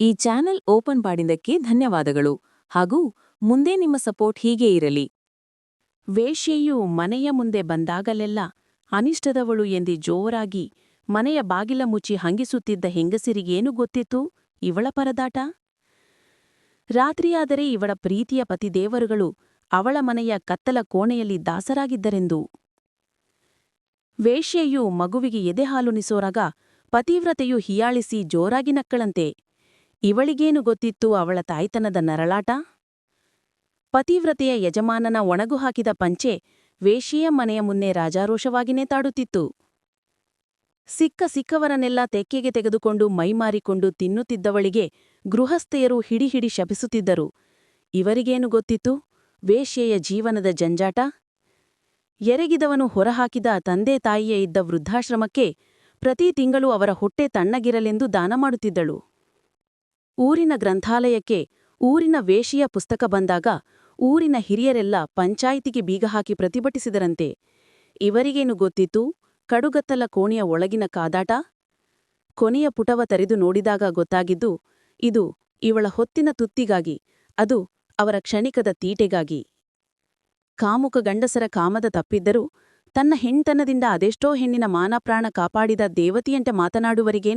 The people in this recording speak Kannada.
ಈ ಚಾನೆಲ್ ಓಪನ್ ಮಾಡಿದ್ದಕ್ಕೆ ಧನ್ಯವಾದಗಳು ಹಾಗೂ ಮುಂದೆ ನಿಮ್ಮ ಸಪೋರ್ಟ್ ಹೀಗೆ ಇರಲಿ. ವೇಶ್ಯೆಯು ಮನೆಯ ಮುಂದೆ ಬಂದಾಗಲೆಲ್ಲ ಅನಿಷ್ಟದವಳು ಎಂದಿ ಜೋರಾಗಿ ಮನೆಯ ಬಾಗಿಲ ಮುಚ್ಚಿ ಹಂಗಿಸುತ್ತಿದ್ದ ಹೆಂಗಸಿರಿಗೇನು ಗೊತ್ತಿತ್ತು? ಇವಳ ಪರದಾಟ? ರಾತ್ರಿಯಾದರೆ ಇವಳ ಪ್ರೀತಿಯ ಪತಿದೇವರುಗಳು ಅವಳ ಮನೆಯ ಕತ್ತಲ ಕೋಣೆಯಲ್ಲಿ ದಾಸರಾಗಿದ್ದರೆಂದು. ವೇಶ್ಯೆಯು ಮಗುವಿಗೆ ಎದೆಹಾಲುನಿಸೋರಾಗ ಪತಿವ್ರತೆಯು ಹಿಯಾಳಿಸಿ ಜೋರಾಗಿ ನಕ್ಕಳಂತೆ ಇವಳಿಗೇನು ಗೊತ್ತಿತ್ತು ಅವಳ ತಾಯ್ತನದ ನರಳಾಟ? ಪತಿವ್ರತೆಯ ಯಜಮಾನನ ಒಣಗು ಹಾಕಿದ ಪಂಚೆ ವೇಶಿಯ ಮನೆಯ ಮುನ್ನೆ ರಾಜಾರೋಷವಾಗಿನೇ ನೇತಾಡುತ್ತಿತ್ತು ಸಿಕ್ಕ ಸಿಕ್ಕವರನ್ನೆಲ್ಲ ತೆಕ್ಕೆಗೆ ತೆಗೆದುಕೊಂಡು ಮೈಮಾರಿಕೊಂಡು ತಿನ್ನುತ್ತಿದ್ದವಳಿಗೆ ಗೃಹಸ್ಥೆಯರು ಹಿಡಿ ಹಿಡಿ ಶಪಿಸುತ್ತಿದ್ದರು. ಇವರಿಗೇನು ಗೊತ್ತಿತ್ತು? ವೇಶ್ಯೆಯ ಜೀವನದ ಜಂಜಾಟ? ಎರಗಿದವನು ಹೊರಹಾಕಿದ ತಂದೆ ತಾಯಿಯೇ ಇದ್ದ ವೃದ್ಧಾಶ್ರಮಕ್ಕೆ ಪ್ರತಿ ತಿಂಗಳು ಅವರ ಹೊಟ್ಟೆ ತಣ್ಣಗಿರಲೆಂದು ದಾನ ಮಾಡುತ್ತಿದ್ದಳು. ಊರಿನ ಗ್ರಂಥಾಲಯಕ್ಕೆ ಊರಿನ ವೇಷಿಯ ಪುಸ್ತಕ ಬಂದಾಗ ಊರಿನ ಹಿರಿಯರೆಲ್ಲ ಪಂಚಾಯಿತಿಗೆ ಬೀಗ ಹಾಕಿ ಪ್ರತಿಭಟಿಸಿದರಂತೆ. ಇವರಿಗೇನು ಗೊತ್ತಿತ್ತು? ಕಡುಗತ್ತಲ ಕೋಣೆಯ ಒಳಗಿನ ಕಾದಾಟ? ಕೊನೆಯ ಪುಟವ ತೆರೆದು ನೋಡಿದಾಗ ಗೊತ್ತಾಗಿದ್ದು, ಇದು ಇವಳ ಹೊತ್ತಿನ ತುತ್ತಿಗಾಗಿ, ಅದು ಅವರ ಕ್ಷಣಿಕದ ತೀಟೆಗಾಗಿ. ಕಾಮುಕ ಗಂಡಸರ ಕಾಮದ ತಪ್ಪಿದ್ದರೂ ತನ್ನ ಹೆಣ್ತನದಿಂದ ಅದೆಷ್ಟೋ ಹೆಣ್ಣಿನ ಮಾನಪ್ರಾಣ ಕಾಪಾಡಿದ ದೇವತಿಯಂಟ ಮಾತನಾಡುವರಿಗೆ